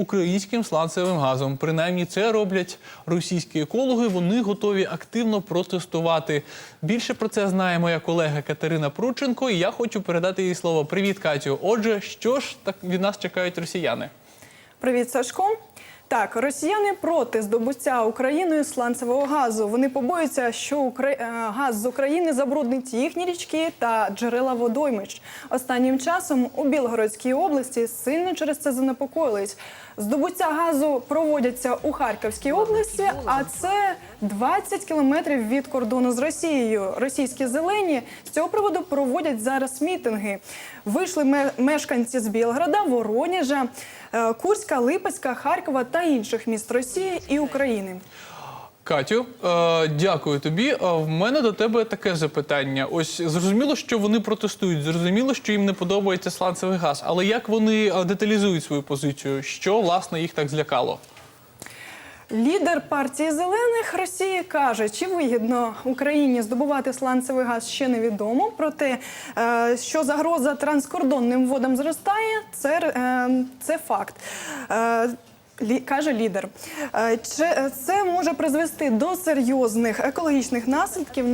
українським сланцевим газом. Принаймні, це роблять російські екологи. Вони готові активно протестувати. Більше про це знає моя колега Катерина Прученко. І я хочу передати їй слово. Привіт, Катю. Отже, що ж так від нас чекають росіяни? Привіт, Сашко. Так, росіяни проти здобуття Україною сланцевого газу. Вони побоюються, що е, газ з України забруднить їхні річки та джерела водоймищ. Останнім часом у Білгородській області сильно через це занепокоїлись. Здобуття газу проводяться у Харківській області, а це 20 кілометрів від кордону з Росією. Російські зелені з цього приводу проводять зараз мітинги. Вийшли ме- мешканці з Білграда, Вороніжа, е, Курська, Липецька, Харкова та інших міст Росії і України. Катю, е, дякую тобі. Е, в мене до тебе таке запитання. Ось зрозуміло, що вони протестують, зрозуміло, що їм не подобається сланцевий газ. Але як вони е, деталізують свою позицію? Що власне їх так злякало? Лідер партії зелених Росії каже, чи вигідно Україні здобувати сланцевий газ ще невідомо. Проте, що загроза транскордонним водам зростає, це, це факт. Е, лі- Каже лідер, Е, Чи- це може призвести до серйозних екологічних наслідків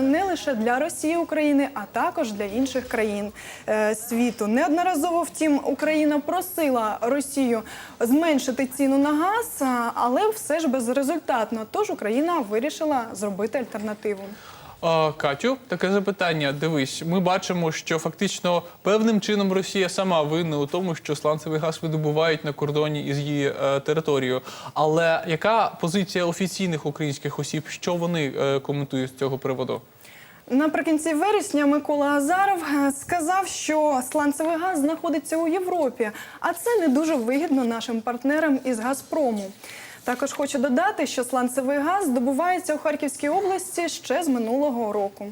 не лише для Росії, України, а також для інших країн е, світу. Неодноразово, втім, Україна просила Росію зменшити ціну на газ, але все ж безрезультатно. Тож Україна вирішила зробити альтернативу. Катю, таке запитання. Дивись, ми бачимо, що фактично певним чином Росія сама винна у тому, що сланцевий газ видобувають на кордоні із її е, територією. Але яка позиція офіційних українських осіб? Що вони е, коментують з цього приводу? Наприкінці вересня Микола Азаров е, сказав, що сланцевий газ знаходиться у Європі, а це не дуже вигідно нашим партнерам із Газпрому. Також хочу додати, що сланцевий газ здобувається у Харківській області ще з минулого року.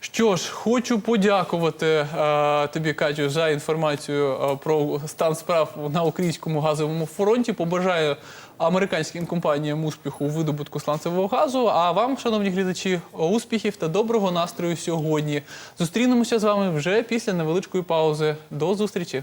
Що ж, хочу подякувати е, тобі, Катю, за інформацію е, про стан справ на українському газовому фронті. Побажаю американським компаніям успіху у видобутку сланцевого газу. А вам, шановні глядачі, успіхів та доброго настрою сьогодні. Зустрінемося з вами вже після невеличкої паузи. До зустрічі!